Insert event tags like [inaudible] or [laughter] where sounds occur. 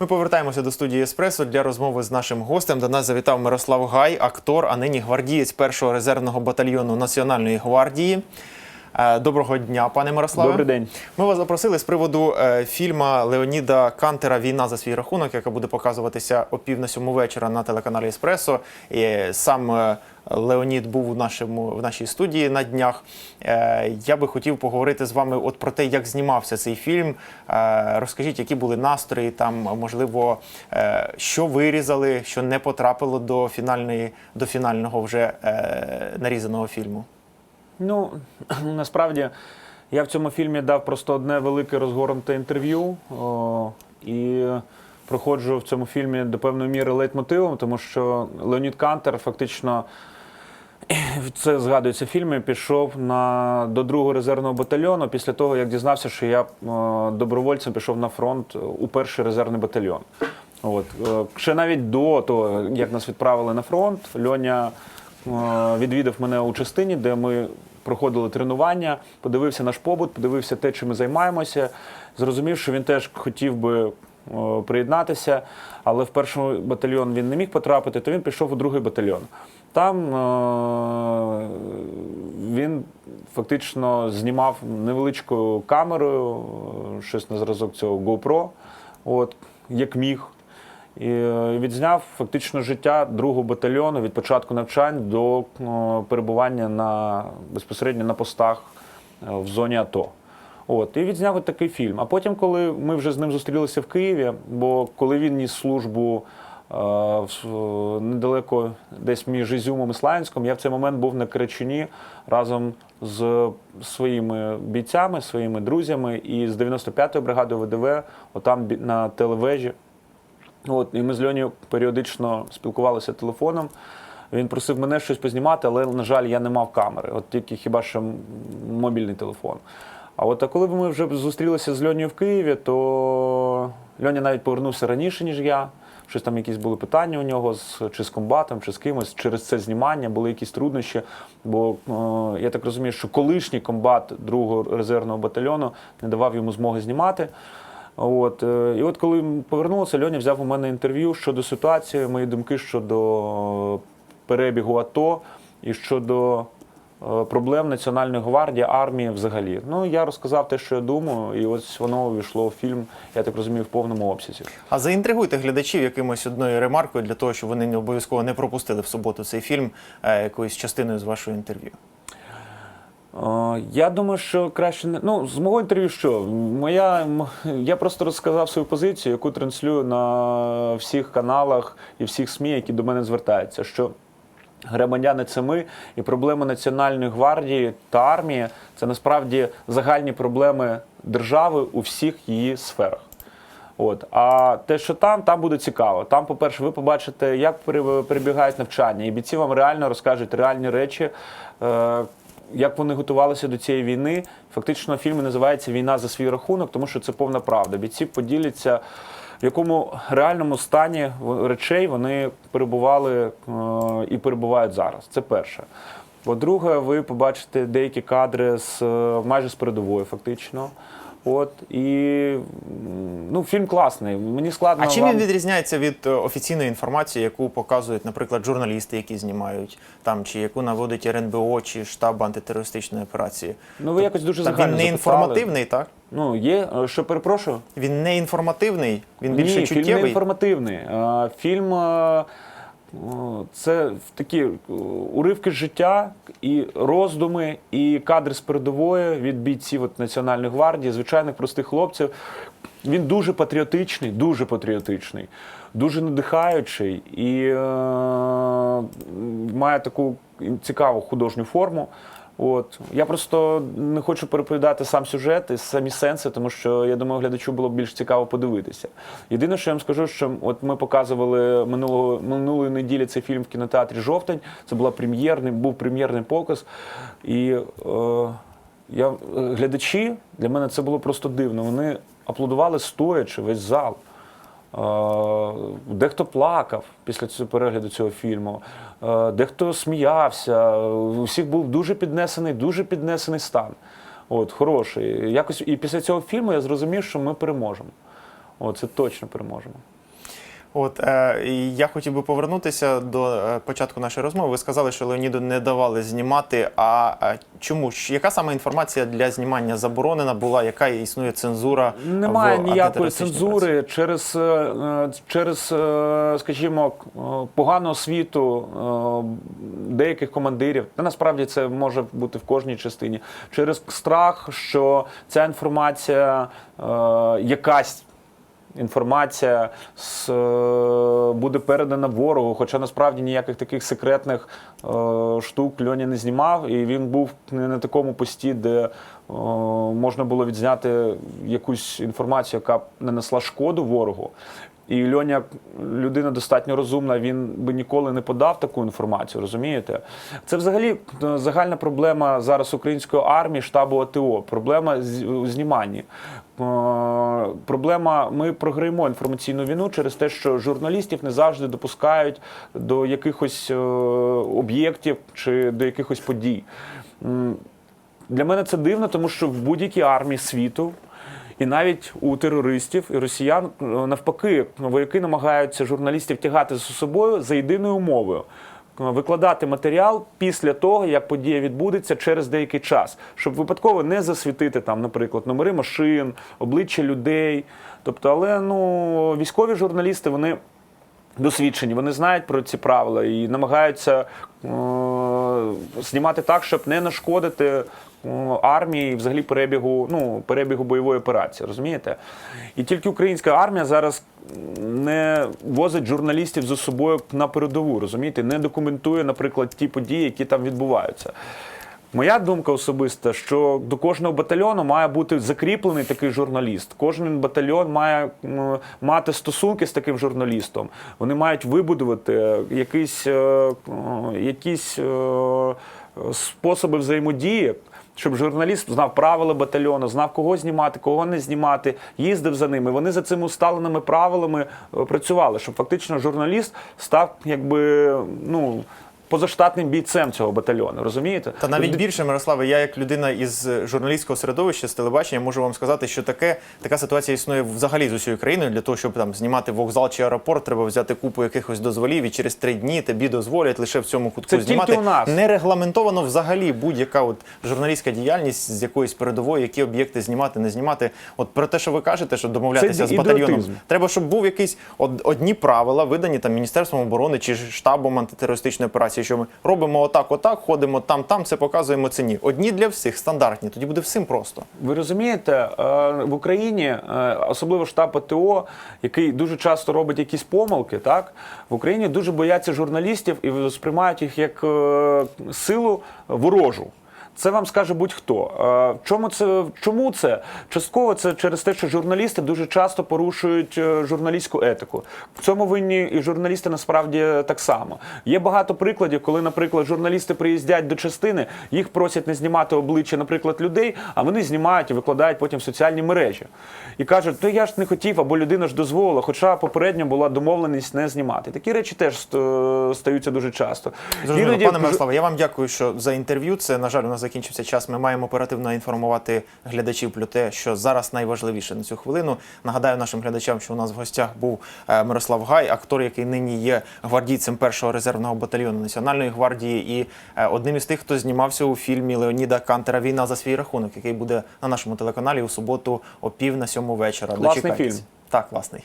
Ми повертаємося до студії Еспресо для розмови з нашим гостем. До нас завітав Мирослав Гай, актор, а нині гвардієць першого резервного батальйону Національної гвардії. Е, Доброго дня, пане Мирославе. Добрий день. Ми вас запросили з приводу е, фільма Леоніда Кантера Війна за свій рахунок, яка буде показуватися о пів на сьому вечора на телеканалі Еспресо. І сам е, Леонід був у нашому в нашій студії на днях. Я би хотів поговорити з вами от про те, як знімався цей фільм. Розкажіть, які були настрої там, можливо, що вирізали, що не потрапило до фінальної до фінального вже нарізаного фільму. Ну [clears throat] насправді я в цьому фільмі дав просто одне велике розгорнуте інтерв'ю о, і проходжу в цьому фільмі до певної міри лейтмотивом, тому що Леонід Кантер фактично. [clears throat] Це згадується в фільмі. Пішов на до другого резервного батальйону після того, як дізнався, що я добровольцем пішов на фронт у перший резервний батальйон. От е, ще навіть до того, як нас відправили на фронт, Льоня відвідав мене у частині, де ми проходили тренування, подивився наш побут, подивився те, чим ми займаємося. Зрозумів, що він теж хотів би е, приєднатися, але в перший батальйон він не міг потрапити, то він пішов у другий батальйон. Там е, він фактично знімав невеличкою камерою, е, щось на зразок цього GoPro, от, як міг. І е, відзняв фактично життя другого батальйону від початку навчань до е, перебування на, безпосередньо на постах е, в зоні АТО. От, і відзняв от такий фільм. А потім, коли ми вже з ним зустрілися в Києві, бо коли він ніс службу е, недалеко десь між Ізюмом і Славянськом, я в цей момент був на Керчині разом з своїми бійцями, своїми друзями і з 95-ї бригади ВДВ, отам на телевежі. От, і ми з Льонію періодично спілкувалися телефоном. Він просив мене щось познімати, але, на жаль, я не мав камери. От тільки хіба що мобільний телефон. А от а коли ми вже зустрілися з Льонією в Києві, то Льоня навіть повернувся раніше, ніж я. Щось там якісь були питання у нього з, чи з комбатом, чи з кимось. Через це знімання були якісь труднощі. Бо е, я так розумію, що колишній комбат другого резервного батальйону не давав йому змоги знімати. От, е, і от коли ми повернулися, Льоня взяв у мене інтерв'ю щодо ситуації, мої думки щодо перебігу АТО і щодо е, проблем Національної гвардії, армії взагалі. Ну, я розказав те, що я думаю, і ось воно увійшло в фільм, я так розумію, в повному обсязі. А заінтригуйте глядачів якимось одною ремаркою для того, щоб вони не обов'язково не пропустили в суботу цей фільм е, якоюсь частиною з вашого інтерв'ю. Я думаю, що краще не ну з мого інтерв'ю, що моя я просто розказав свою позицію, яку транслюю на всіх каналах і всіх СМІ, які до мене звертаються. Що громадяни це ми, і проблеми Національної гвардії та армії це насправді загальні проблеми держави у всіх її сферах. От. А те, що там, там буде цікаво. Там, по-перше, ви побачите, як перебігають навчання, і бійці вам реально розкажуть реальні речі, е, як вони готувалися до цієї війни. Фактично, фільм називається Війна за свій рахунок, тому що це повна правда. Бійці поділяться, в якому реальному стані речей вони перебували е, і перебувають зараз. Це перше. По-друге, ви побачите деякі кадри з е, майже з передової, фактично. От і ну, фільм класний. Мені складно. А чим вам... він відрізняється від е, офіційної інформації, яку показують, наприклад, журналісти, які знімають там, чи яку наводить РНБО чи штаб антитерористичної операції? Ну, ви якось дуже загально він не запитали. інформативний, так? Ну, є, е, що перепрошую. Він не інформативний, він більше Ні, фільм не інформативний. Е, Фільм це такі е, уривки життя, і роздуми, і кадри з передової від бійців от Національної гвардії, звичайних простих хлопців. Він дуже патріотичний, дуже патріотичний, дуже надихаючий і е, має таку цікаву художню форму. От я просто не хочу переповідати сам сюжет і самі сенси, тому що я думаю, глядачу було б більш цікаво подивитися. Єдине, що я вам скажу, що от ми показували минулого минулої неділі цей фільм в кінотеатрі Жовтень. Це була прем'єрний, був прем'єрний показ. І е, я е, глядачі для мене це було просто дивно. Вони аплодували стоячи весь зал. Е, Дехто плакав після цього перегляду цього фільму, е, дехто сміявся. У всіх був дуже піднесений, дуже піднесений стан. От, хороший. Якось і після цього фільму я зрозумів, що ми переможемо. О, це точно переможемо. От е, я хотів би повернутися до е, початку нашої розмови. Ви сказали, що Леоніду не давали знімати. А е, чому ж яка саме інформація для знімання заборонена була? Яка існує цензура? Немає в ніякої цензури через, е, через, скажімо, погану освіту деяких командирів. Та насправді це може бути в кожній частині. Через страх, що ця інформація якась. Інформація з, е, буде передана ворогу, хоча насправді ніяких таких секретних е, штук Льоня не знімав, і він був не на такому пості, де е, можна було відзняти якусь інформацію, яка нанесла шкоду ворогу. І Льоня людина достатньо розумна, він би ніколи не подав таку інформацію, розумієте? Це взагалі е, загальна проблема зараз української армії, штабу АТО, проблема у зніманні. Е, Проблема, ми програємо інформаційну війну через те, що журналістів не завжди допускають до якихось е, об'єктів чи до якихось подій. Для мене це дивно, тому що в будь-якій армії світу. І навіть у терористів і росіян е, навпаки вояки намагаються журналістів тягати за собою за єдиною умовою. е, Викладати матеріал після того, як подія відбудеться через деякий час, щоб випадково не засвітити там, наприклад, номери машин, обличчя людей. Тобто, але ну військові журналісти вони досвідчені, вони знають про ці правила і намагаються е, знімати так, щоб не нашкодити е, армії, взагалі перебігу, ну, перебігу бойової операції, розумієте? І тільки українська армія зараз не возить журналістів за собою на передову, розумієте? Не документує, наприклад, ті події, які там відбуваються. Моя думка особиста, що до кожного батальйону має бути закріплений такий журналіст. Кожен батальйон має мати стосунки з таким журналістом. Вони мають вибудувати якісь, е, е, якісь е, способи взаємодії. Щоб журналіст знав правила батальйону, знав кого знімати, кого не знімати, їздив за ними. Вони за цими усталеними правилами е, працювали, щоб фактично журналіст став якби ну позаштатним бійцем цього батальйону. Розумієте? Та навіть більше, Мирославе, я як людина із журналістського середовища з телебачення можу вам сказати, що таке така ситуація існує взагалі з усією країною. Для того, щоб там знімати вокзал чи аеропорт, треба взяти купу якихось дозволів, і через три дні тобі дозволять лише в цьому кутку Це знімати. у нас. Не регламентовано взагалі будь-яка от журналістська діяльність з якоїсь передової, які об'єкти знімати, не знімати. От про те, що ви кажете, що домовлятися Це з батальйоном, ідіотизм. треба, щоб був якийсь од- одні правила, видані там Міністерством оборони чи штабом антитерористичної операції, що ми робимо отак, отак, ходимо там, там, це показуємо ціні. Одні для всіх стандартні. Тоді буде всім просто. Ви розумієте, е, в Україні, е, особливо штаб АТО, який дуже часто робить якісь помилки, так в Україні дуже бояться журналістів і сприймають їх як е, силу ворожу. Це вам скаже будь-хто. Е, чому це чому це? Частково це через те, що журналісти дуже часто порушують е, журналістську етику. В цьому винні і журналісти насправді так само. Є багато прикладів, коли, наприклад, журналісти приїздять до частини, їх просять не знімати обличчя, наприклад, людей, а вони знімають і викладають потім в соціальні мережі. І кажуть, то я ж не хотів, або людина ж дозволила, хоча попередньо була домовленість не знімати. Такі речі теж стаються дуже часто. Зрозуміло, Іноді пане Мирославе, я вам дякую, що за інтерв'ю. Це на жаль, у нас закінчився час. Ми маємо оперативно інформувати глядачів про те, що зараз найважливіше на цю хвилину. Нагадаю нашим глядачам, що у нас в гостях був е, Мирослав Гай, актор, який нині є гвардійцем першого резервного батальйону Національної гвардії, і е, одним із тих, хто знімався у фільмі Леоніда Кантера Війна за свій рахунок, який буде на нашому телеканалі у суботу о пів на сьому вечора. Класний фільм. Так, класний.